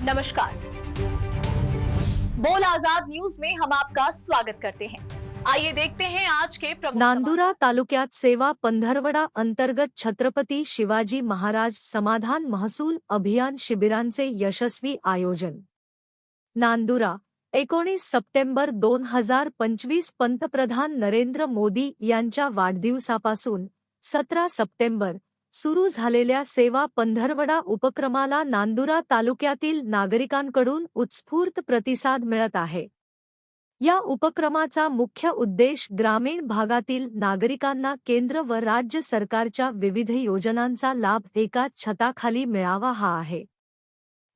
नमस्कार। बोल आज़ाद न्यूज़ में हम आपका स्वागत करते हैं। आइए देखते हैं आज के नांदुरा तालुक्यात सेवा पंधरवडा अंतर्गत छत्रपती शिवाजी महाराज समाधान महसूल अभियान शिबिरांचे यशस्वी आयोजन। नांदुरा, एकोणीस सप्टेंबर दोन हज़ार पंचवीस पंतप्रधान नरेंद्र मोदी यांच्या वाढदिवसापासून सतरा सप्टेंबर सुरू झालेल्या सेवा पंधरवडा उपक्रमाला नांदुरा तालुक्यातील नागरिकांकडून उत्स्फूर्त प्रतिसाद मिळत आहे. या उपक्रमाचा मुख्य उद्देश ग्रामीण भागातील नागरिकांना केंद्र व राज्य सरकारच्या विविध योजनांचा लाभ एका छताखाली मिळावा हा आहे.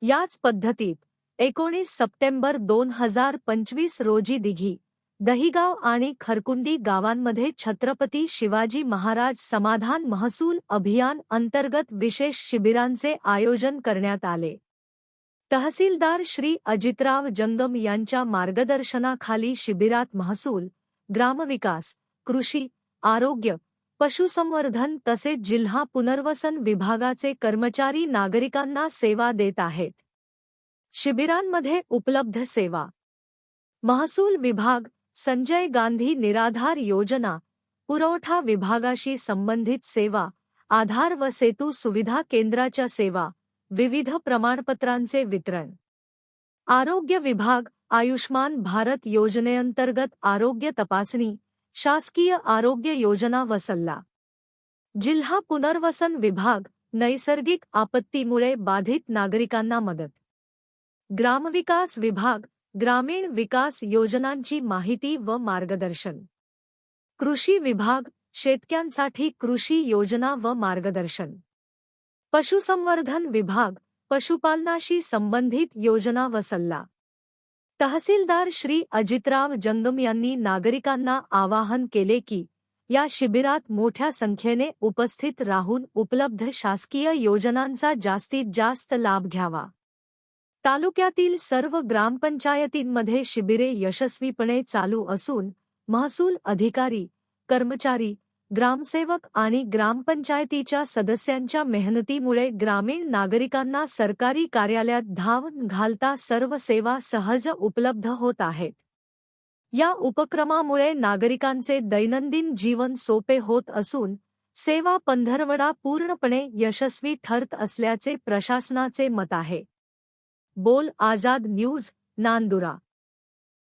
याच पद्धतीत एकोणीस सप्टेंबर दोन हजार पंचवीस रोजी दिघी दहिगाव आणि खरकुंडी गावांमध्ये छत्रपती शिवाजी महाराज समाधान महसूल अभियान अंतर्गत विशेष शिबिरांचे आयोजन करण्यात आले. तहसीलदार श्री अजितराव जंगम यांच्या मार्गदर्शनाखाली शिबिरात महसूल ग्रामविकास कृषी आरोग्य पशुसंवर्धन तसेच जिल्हा पुनर्वसन विभागाचे कर्मचारी नागरिकांना सेवा देत आहेत. शिबिरांमध्ये उपलब्ध सेवा. महसूल विभाग संजय गांधी निराधार योजना, पुरवठा विभागाशी संबंधित सेवा, आधार व सेतू सुविधा केंद्राच्या सेवा, विविध प्रमाणपत्रांचे वितरण. आरोग्य विभाग, आयुष्मान भारत योजनेअंतर्गत आरोग्य तपासणी, शासकीय आरोग्य योजना व सल्ला. जिल्हा पुनर्वसन विभाग, नैसर्गिक आपत्तीमुळे बाधित नागरिकांना मदत. ग्रामविकास विभाग ग्रामीण विकास योजनांची माहिती व मार्गदर्शन. कृषी विभाग शेतक्यांसाठी कृषी योजना व मार्गदर्शन. पशुसंवर्धन विभाग पशुपालनाशी संबंधित योजना व सल्ला. तहसीलदार श्री अजितराव जंगम यांनी नागरिकांना आवाहन केले की या शिबिरात मोठ्या संख्येने उपस्थित राहून उपलब्ध शासकीय योजनांचा जास्तीत जास्त लाभ घ्यावा. तालुक्यातील सर्व ग्रामपंचायतींमध्ये शिबिरे यशस्वीपणे चालू असून महसूल अधिकारी कर्मचारी ग्रामसेवक आणि ग्रामपंचायतीच्या सदस्यांच्या मेहनतीमुळे ग्रामीण नागरिकांना सरकारी कार्यालयात धाव घालता सर्व सेवा सहज उपलब्ध होत आहेत. या उपक्रमामुळे नागरिकांचे दैनंदिन जीवन सोपे होत असून सेवा पंधरवडा पूर्णपणे यशस्वी ठरत असल्याचे प्रशासनाचे मत आहे. बोल आझाद न्यूज नांदुरा.